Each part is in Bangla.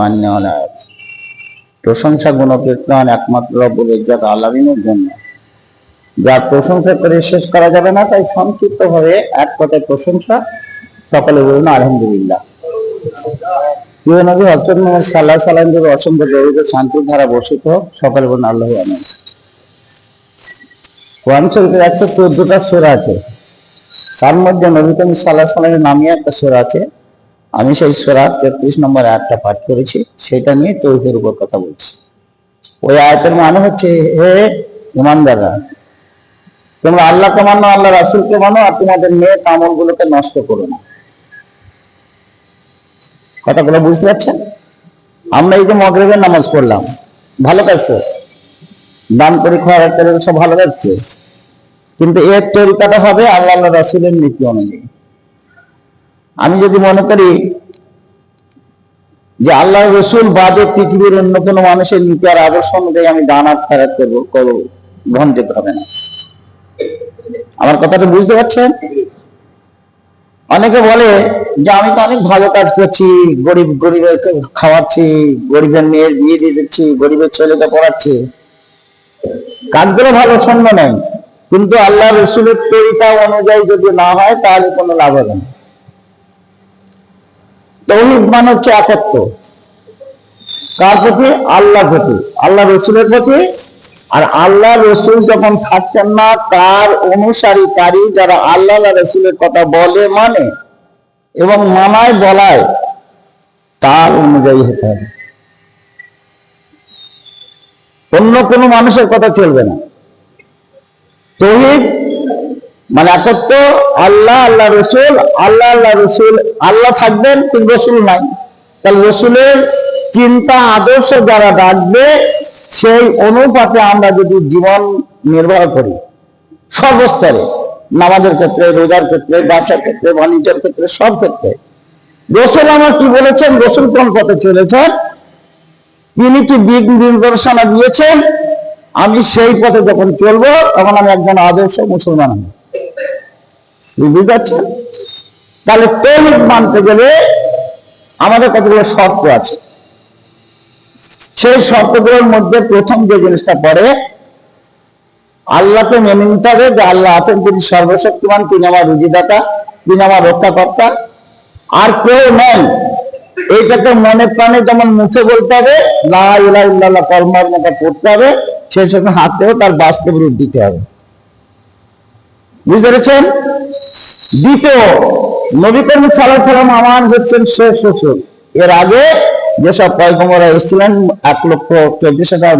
মান্যওয়ালা আছে। প্রশংসা গুণকীর্তন একমাত্র রব্বুল ইজ্জত আলামিনের জন্য। যার প্রশংসা করে শেষ করা যাবে না, তাই সংক্ষিপ্ত ভাবে এক কথায় প্রশংসা সকলে বলুন, আলহামদুলিল্লাহ। প্রিয় নবী, হজরত মোহাম্মদ সাল্লাহ সাল্লামের অসংখ্য দরিদ্র শান্তির ধারা বর্ষিত সকলে বলুন আল্লাহ আমিন। কোরআন শরীফের একশো চোদ্দটা সুরা আছে। তার মধ্যে নবী সাল্লাহ সাল্লামের নামে একটা সুরা আছে আমি সেই সোরা তেত্রিশ নম্বর আয়াতটা পাঠ করেছি, সেটা নিয়ে তৌহিদের উপর কথা বলছি। ওই আয়াতের মানে হচ্ছে, হে ইমানদাররা, তোমরা আল্লাহকে মানো, আল্লাহ রাসুলকে মানো, আর তোমাদের মেয়ে কামল গুলোকে নষ্ট করো না। কথাগুলো বুঝতে পারছেন? আমরা এই যে মগরেবের নামাজ পড়লাম, ভালো কাজ তো। দান করে সব ভালো লাগছে কিন্তু এর তরিকাটা হবে আল্লাহ আল্লাহ রাসুলের নীতি অনুযায়ী। আমি যদি মনে করি যে আল্লাহ রসুল বাদে পৃথিবীর অন্য কোনো মানুষের নীতি আর আদর্শ অনুযায়ী আমি দান আর ফেরত করব করব গ্রহণযোগ্য হবে না। আমার কথাটা বুঝতে পারছেন? অনেকে বলে যে আমি তো অনেক ভালো কাজ করছি, গরিব গরিবের খাওয়াচ্ছি, গরিবের মেয়ের বিয়ে দিয়ে দিচ্ছি, গরিবের ছেলেকে পড়াচ্ছি। কাজগুলো ভালো সন্ন্য নেই কিন্তু আল্লাহ রসুলের তরিকা অনুযায়ী যদি না হয়, তাহলে কোনো লাভ হবে না। তৌহিদ মানে হচ্ছে একত্ব কার প্রতি? আল্লাহ প্রতি। আল্লাহ রসুলের প্রতি। আর আল্লাহ রসুল যখন থাকতেন না, তার অনুসারীকারী যারা আল্লাহ রসুলের কথা বলে মানে এবং মানায়, বলায়, তার অনুযায়ী হতে হবে। অন্য কোনো মানুষের কথা চলবে না। তৌহিদ মানে একত্র আল্লাহ আল্লাহ রসুল, আল্লাহ আল্লাহ রসুল, আল্লাহ থাকবেন, কিন্তু রসুল নাই। তাহলে রসুলের চিন্তা, আদর্শ যারা রাখবে, সেই অনুপাতে আমরা যদি জীবন নির্বাহ করি, সর্বস্তরে, নামাজের ক্ষেত্রে, রোজার ক্ষেত্রে, ব্যবসার ক্ষেত্রে, বাণিজ্যের ক্ষেত্রে, সব ক্ষেত্রে। রসুল আমার কি বলেছেন? রসুল কোন পথে চলেছেন? তিনি কি দিক নির্দেশনা দিয়েছেন? আমি সেই পথে যখন চলবো, তখন আমি একজন আদর্শ মুসলমান হব। বুঝতে পারছেন তাহলে তৌহিদ মানতে গেলে আমাদের কতগুলো শর্ত আছে? সেই শর্তগুলোর মধ্যে প্রথম যে জিনিসটা পড়ে, আল্লাহকে মেনে নিতে হবে যে আল্লাহ আছেন, তিনি সর্বশক্তিমান, তিনি আমার রুজিদাতা, তিনি আমার রক্ষাকর্তা। আর কেউ নেন এইটাকে মনে প্রাণে যেমন মুখে বলতে হবে, লা ইলাহা ইল্লাল্লাহ পড়তে হবে, সেই সঙ্গে হাতেও তার বাস্তব রূপ দিতে হবে। বুঝতে পেরেছেন? দ্বিতীয়, নবী কর্মী সালাম সালাম আমার হচ্ছেন শেষ শ্বশুর। এর আগে যেসব এসেছিলেন, এক লক্ষ চব্বিশ হাজার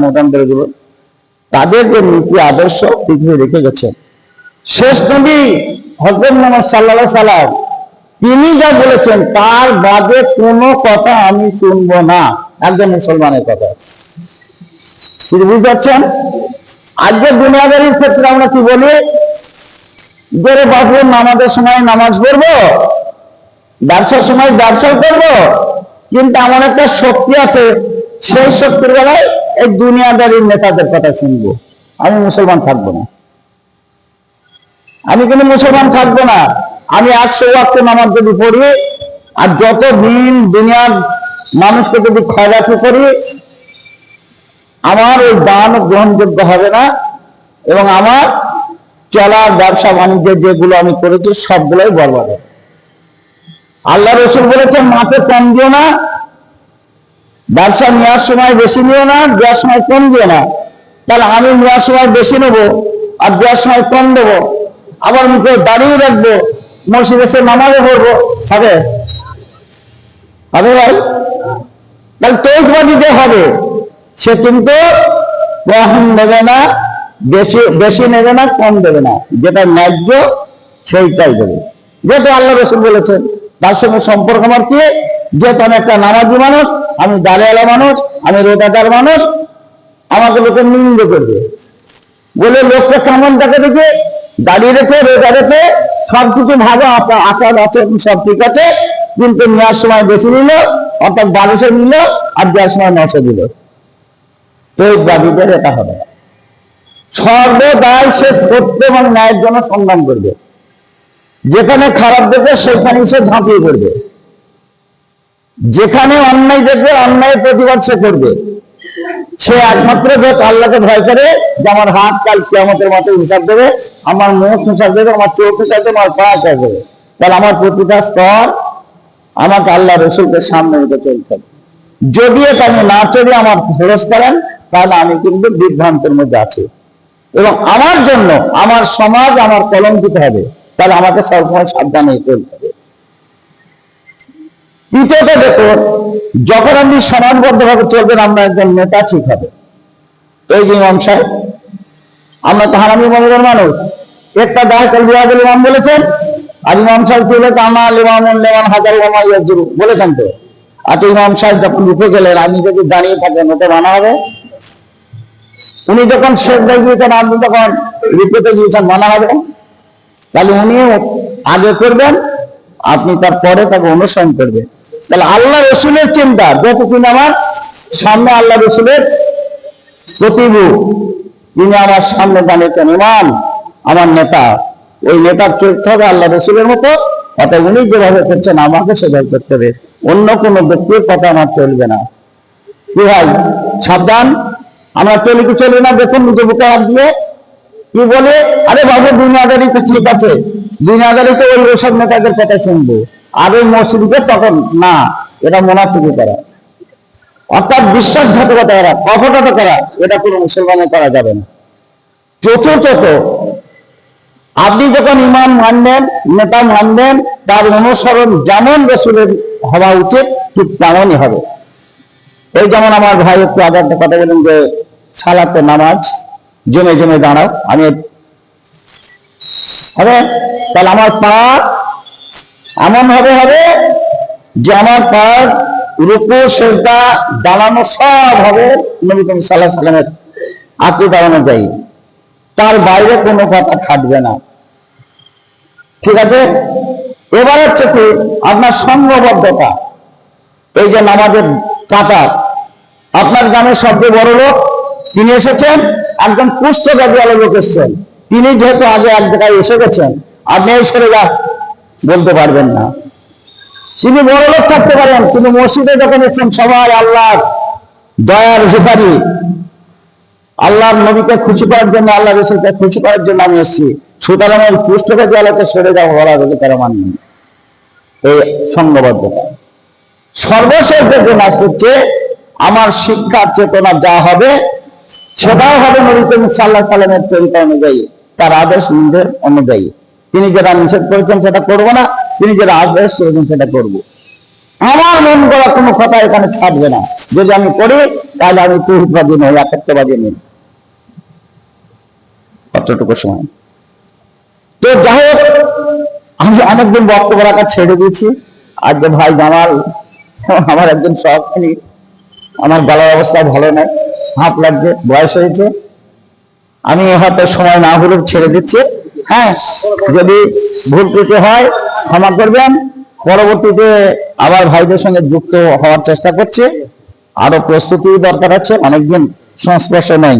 তাদের যে নীতি, আদর্শ, পৃথিবী রেখে গেছেন শেষ নবী হজরত মোহাম্মদ সাল্লাহ সাল্লাম তিনি যা বলেছেন, তার বাদে কোনো কথা আমি শুনব না। একজন মুসলমানের কথা। তিনি বুঝতে পারছেন? আজকে দুনিয়াদারির ক্ষেত্রে আমরা কি বলি? যে বাবু নামাজের সময় নামাজ পড়ব, ব্যবসার সময় ব্যবসা করব, কিন্তু আমার একটা শক্তি আছে, সেই শক্তির বেলায় এই দুনিয়াদারির নেতাদের কথা শুনব। আমি মুসলমান থাকব না। আমি কিন্তু মুসলমান থাকব না। আমি একশো ওয়াক্ত নামাজ যদি পড়ি, আর যত দিন দুনিয়ার মানুষকে যদি খয়রাতি করি, আমার ওই দান গ্রহণযোগ্য হবে না, এবং আমার চলার ব্যবসা বাণিজ্য যেগুলো আমি করেছি, সবগুলোই বরবাদ। আল্লাহ রসুল বলেছেন, মাকে কম দিও না, ব্যবসা নেওয়ার সময় বেশি নিও না, দেওয়ার সময় কম দিও না। তাহলে আমি নেওয়ার সময় বেশি নেব আর দেওয়ার সময় কম দেবো। আবার মুখে দাঁড়িয়ে রাখব, মসজিদে সে নামাজে পড়ব। হবে? হবে ভাই? তাহলে তৈজবাদী যে হবে। সে কিন্তু কম নেবে না বেশি বেশি নেবে না, কম দেবে না। যেটা ন্যায্য, সেইটাই দেবে। যেহেতু আল্লাহ রসুল বলেছেন তার সঙ্গে সম্পর্ক আমার কি? যেহেতু আমি একটা নামাজি মানুষ, আমি দালেওয়ালা মানুষ, আমি রোদাদার মানুষ, আমাকে লোকে নিন্দ করবে। বলে লোককে কেমন দেখে দেখে? দাঁড়িয়ে রেখে, রোজা রেখে, সবকিছু ভালো আচার আছে সব ঠিক আছে, কিন্তু নেওয়ার সময় বেশি নিল, অর্থাৎ বারোশো নিল, আর দেওয়ার সময় নশো দিল। তো দাবিদের এটা হবে। সর্বদাই সে সত্য এবং ন্যায়ের জন্য সংগ্রাম করবে। যেখানে খারাপ দেখবে, সেখানে সে ঝাঁপিয়ে পড়বে। যেখানে অন্যায় দেখবে, অন্যায়ের প্রতিবাদ সে করবে। সে একমাত্র লোক আল্লাহকে ভয় করে যে আমার হাত কাল কিয়ামতের মাঠে হিসাব দেবে, আমার মুখ হিসাব দেবে, আমার চোখ হিসাব দেবে, আমার পা হিসাব দেবে। তাহলে আমার প্রতিটা স্তর আমাকে আল্লাহ রসুলকে সামনে রেখে চলতে হবে যদি না চলে আমার খরচ করেন, তাহলে আমি কিন্তু বিভ্রান্তের মধ্যে আছি। এবং আমার জন্য আমার সমাজ, আমার কলঙ্কিত হবে। তাহলে আমাকে সবসময় সাবধানে চলতে হবে। দ্বিতীয়ত দেখো, যখন আপনি সমাজবদ্ধভাবে চলবেন আমরা একজন নেতা ঠিক হবে। এই যে ইমাম সাহেব, আমরা তো হারামি মনের মানুষ। একটা দায় কলজিয়াদুল ইমাম বলেছেন, আর ইমাম সাহেব তুলে কামা লিমাম লেমান হাজার ইমামা বলেছেন তো। আচ্ছা ইমাম সাহেব যখন উঠে গেলেন, আপনি যদি দাঁড়িয়ে থাকেন ওটা মানা হবে? উনি যখন শেখ দায় গিয়েছেন আপনি তখন রিপোর্টে গিয়েছেন, মানা হবে তাহলে উনিও আগে করবেন, আপনি তার পরে তাকে অনুসরণ করবেন। তাহলে আল্লাহ রসুলের চিন্তা, যতদিন আমার সামনে আল্লাহ রসুলের প্রতিভু তিনি আমার সামনে দাঁড়িয়েছেন ইমাম, আমার নেতা, ওই নেতার চরিত্র হবে আল্লাহ রসুলের মতো অর্থাৎ উনি যেভাবে করছেন, আমাকে সেভাবে করতে হবে। অন্য কোনো ব্যক্তির কথা আমার চলবে না। কি ভাই, সাবধান। আমরা চলি কি চলি না, দেখুন নিজে বুকে হাত দিয়ে। কি বলে? আরে বাবু, দুনিয়াদারি তো ঠিক আছে। দুনিয়াদারি তো ওই ওসব নেতাদের কথা শুনব। আর ওই মসজিদে তখন না, এটা মোনাফিকি করা। অর্থাৎ বিশ্বাসঘাতকতা করা কপটতা করা, এটা কোনো মুসলমানের করা যাবে না। চতুর্থত, আপনি যখন ইমাম মানবেন, নেতা মানবেন, তার অনুসরণ যেমন রসুলের হওয়া উচিত, ঠিক তেমনই হবে। এই যেমন আমার ভাই একটু আগে একটা কথা বলেন যে, সালাতে নামাজ, জমে জমে দাঁড়াও, আমি হবে? তাহলে আমার পা এমন হবে হবে যে আমার পা রূপো সেজদা, দাঁড়ানো সব হবে নবী করিম সাল্লাহ সাল্লামের আকিদা অনুযায়ী। তার বাইরে কোনো কথা খাটবে না। ঠিক আছে? এবার হচ্ছে কি, আপনার সংঘবদ্ধতা এই যে নামাজের কাতার আপনার গ্রামের সবচেয়ে বড় লোক, তিনি এসেছেন, একজন পুস্তকাদি আলো লোক এসেছেন। তিনি যেহেতু আগে এক জায়গায় এসে গেছেন, আপনি এই সরে যা, বলতে পারবেন না। তিনি বড় লোক থাকতে পারেন, কিন্তু মসজিদে যখন এসেছেন, সবাই আল্লাহ দয়ার ভিপারি আল্লাহর নবীকে খুশি করার জন্য আল্লাহ রসুলকে খুশি করার জন্য আমি এসেছি। সুতরাং ওই পুস্তকের আলোকে সরে যাওয়া বলা হলে তারা মানবেন না। এই সংঘবদ্ধতা সর্বশেষ যে গুণাস হচ্ছে আমার শিক্ষার চেতনা যা হবে, সেটাও হবে নবী করিম সাল্লাহ সাল্লামের তরিকা অনুযায়ী, তার আদেশ নির্দেশ অনুযায়ী। তিনি যেটা নিষেধ করেছেন সেটা করব না, তিনি যেটা আদেশ করেছেন সেটা করব। আমার মন করা কোনো কথা এখানে থাকবে না। যদি আমি করি, তাহলে আমি তুহিতবাদী নই একাত্মবাদী নই। কতটুকু সময়। তো যাই হোক, আমি অনেকদিন বক্তব্য রাখা ছেড়ে দিয়েছি। আজকে ভাই জামাল, আমার একজন সহকারী আমার গলার অবস্থা ভালো নাই হাত লাগবে, বয়স হয়েছে। আমি হয়তো সময় না হলেও ছেড়ে দিচ্ছি। হ্যাঁ যদি ভুল ত্রুটি হয়, ক্ষমা করবেন। পরবর্তীতে আবার ভাইদের সঙ্গে যুক্ত হওয়ার চেষ্টা করছি। আরও প্রস্তুতি দরকার আছে, অনেকদিন সংস্পর্শে নেই।